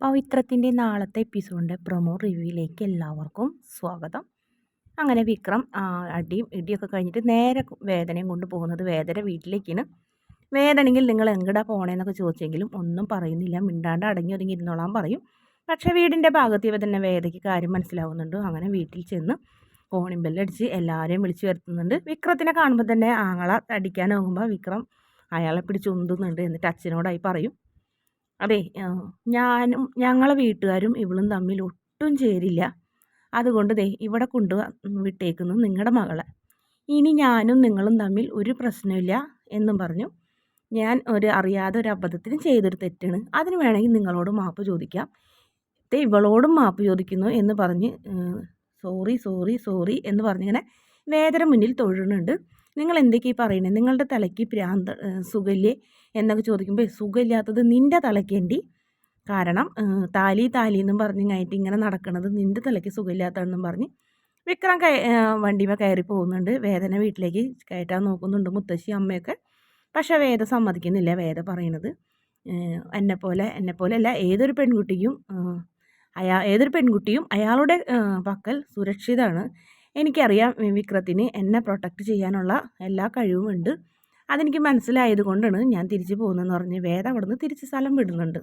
പവിത്രത്തിന്റെ നാളത്തെ എപ്പിസോഡിന്റെ പ്രൊമോ റിവ്യൂയിലേക്ക് എല്ലാവർക്കും സ്വാഗതം. അങ്ങനെ വിക്രം അടിയും ഇടിയൊക്കെ കഴിഞ്ഞിട്ട് നേരെ വേദനയും കൊണ്ട് പോകുന്നത് വേദന വീട്ടിലേക്കാണ്. വേദനയെങ്കിൽ നിങ്ങൾ എങ്ങടാ പോണേന്നൊക്കെ ചോദിച്ചെങ്കിലും ഒന്നും പറയുന്നില്ല. മിണ്ടാണ്ട് അടങ്ങി ഒതുങ്ങി ഇരുന്നോളാൻ പറയും. പക്ഷേ വീടിന്റെ ഭാഗത്ത് തന്നെ വേദയ്ക്ക് കാര്യം മനസ്സിലാവുന്നുണ്ട്. അങ്ങനെ വീട്ടിൽ ചെന്ന് കോണിം ബെല്ലടിച്ച് എല്ലാവരെയും വിളിച്ചു വരുത്തുന്നുണ്ട്. വിക്രത്തിനെ കാണുമ്പോൾ തന്നെ ആങ്ങള അടിക്കാൻ നോക്കുമ്പോൾ വിക്രം അയാളെ പിടിച്ച് ഉന്തുന്നുണ്ട്. എന്നിട്ട് അച്ഛനോടായി പറയും അതെ ഞാനും ഞങ്ങളെ വീട്ടുകാരും ഇവളും തമ്മിൽ ഒട്ടും ചേരില്ല. അതുകൊണ്ട് ദേ ഇവിടെ കൊണ്ടു വിട്ടേക്കുന്നു നിങ്ങളുടെ മകളെ. ഇനി ഞാനും നിങ്ങളും തമ്മിൽ ഒരു പ്രശ്നമില്ല എന്നും പറഞ്ഞു. ഞാൻ ഒരു അറിയാതെ ഒരു അബദ്ധത്തിന് ചെയ്തൊരു തെറ്റാണ്. അതിന് വേണമെങ്കിൽ നിങ്ങളോട് മാപ്പ് ചോദിക്കാം. ദേ ഇവളോടും മാപ്പ് ചോദിക്കുന്നു എന്ന് പറഞ്ഞ് സോറി സോറി സോറി എന്ന് പറഞ്ഞിങ്ങനെ വേദന മുന്നിൽ തൊഴുന്നുണ്ട്. നിങ്ങൾ എന്തൊക്കെയാണ് പറയുന്നത് നിങ്ങളുടെ തലയ്ക്ക് പ്രാന്ത് സുഖല്ലേ എന്നൊക്കെ ചോദിക്കുമ്പോൾ സുഖമില്ലാത്തത് നിന്റെ തലയ്ക്കേണ്ടി. കാരണം താലി താലി എന്നും പറഞ്ഞിങ്ങായിട്ട് ഇങ്ങനെ നടക്കുന്നത് നിന്റെ തലയ്ക്ക് സുഖമില്ലാത്തതെന്നും പറഞ്ഞ് വിക്രം കയ വണ്ടിമ കയറി പോകുന്നുണ്ട്. വേദന വീട്ടിലേക്ക് കയറ്റാൻ നോക്കുന്നുണ്ട് മുത്തശ്ശി അമ്മയൊക്കെ. പക്ഷേ വേദ സമ്മതിക്കുന്നില്ല. വേദ പറയണത് എന്നെപ്പോലെ എന്നെപ്പോലെ അല്ല ഏതൊരു പെൺകുട്ടിക്കും അയാ ഏതൊരു പെൺകുട്ടിയും അയാളുടെ പക്കൽ സുരക്ഷിതമാണ് എനിക്കറിയാം വിക്രത്തിന് എന്നെ പ്രൊട്ടക്റ്റ് ചെയ്യാനുള്ള എല്ലാ കഴിവുമുണ്ട്. അതെനിക്ക് മനസ്സിലായത് കൊണ്ടാണ് ഞാൻ തിരിച്ചു പോകുന്നതെന്ന് പറഞ്ഞ് വേദ അവിടുന്ന് തിരിച്ച് സ്ഥലം വിടുന്നുണ്ട്.